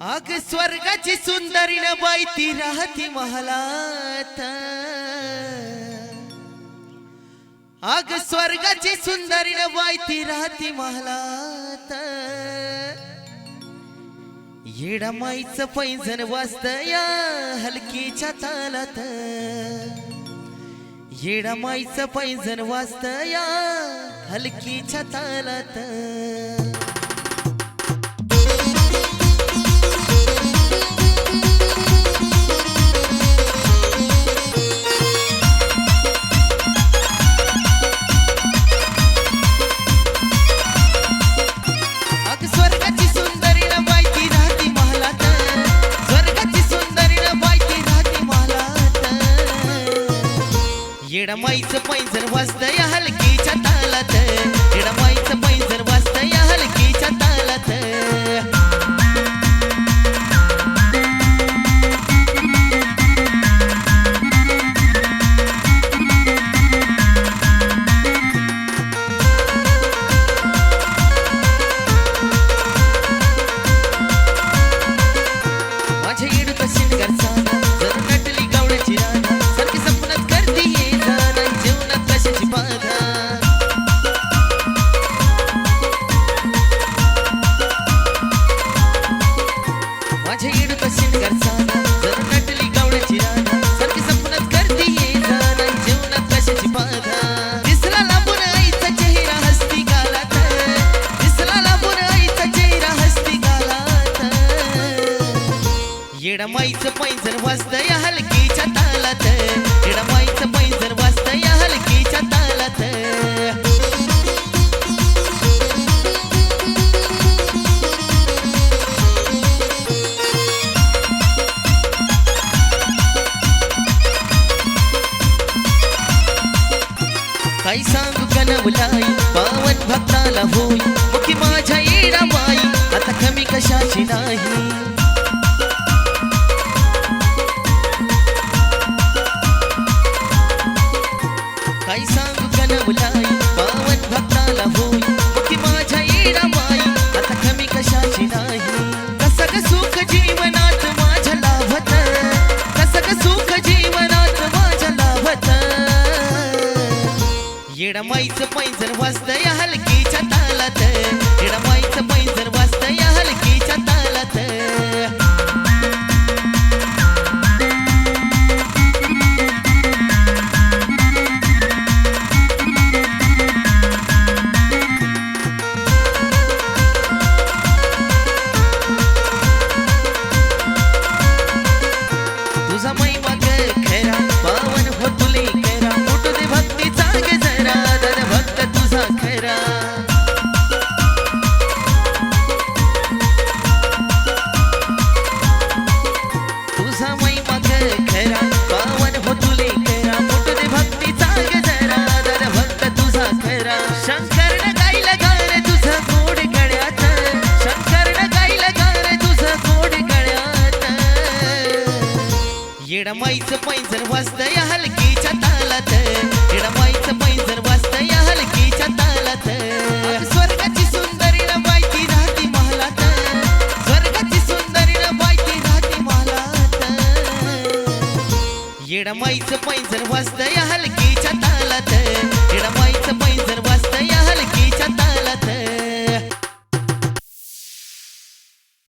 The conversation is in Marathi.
अग स्वर्गाची सुंदरी न बाई ती राहती महालात. अग स्वर्गाची सुंदरी न बाई ती राहती महालात. येडा माईच पैंजण वाजत या हलकीच्या तालात. येडा माईच पैंजण वाजत या हलकीच्या तालात. येडा पैंजर पैंजण या हलकीच्या तालात. येडा पैंजर पैंजण या हलकीच्या इडमाईचं पैंजर पैंजण वाजत या हलकीच्या तालात. इडमाईचं पैंजर पैंजण वाजत या हलकीच्या तालात. काय सांगू कनवलाई पावन भक्ताला होई. मुखी माझ्या येडा माई आता कमी कशाची नाही. कशाची सुख जीवनात माझ्या लाभत? कसं सुख जीवनात माझ्या लाभत? येडा पैंजण वाजत या हलकीच्या तालात. येडमाईचं पैंजण येडा माईचं पैंजण वाजत या हलकीच्या तालात. येडा माईचं पैंजण वाजत या हलकीच्या तालात. स्वर्गाची सुंदरी न बायती राहती महालात. स्वर्गाची सुंदरी न बायती राहती महालात. येडा माईचं पैंजण वाजत या हलकीच्या तालात.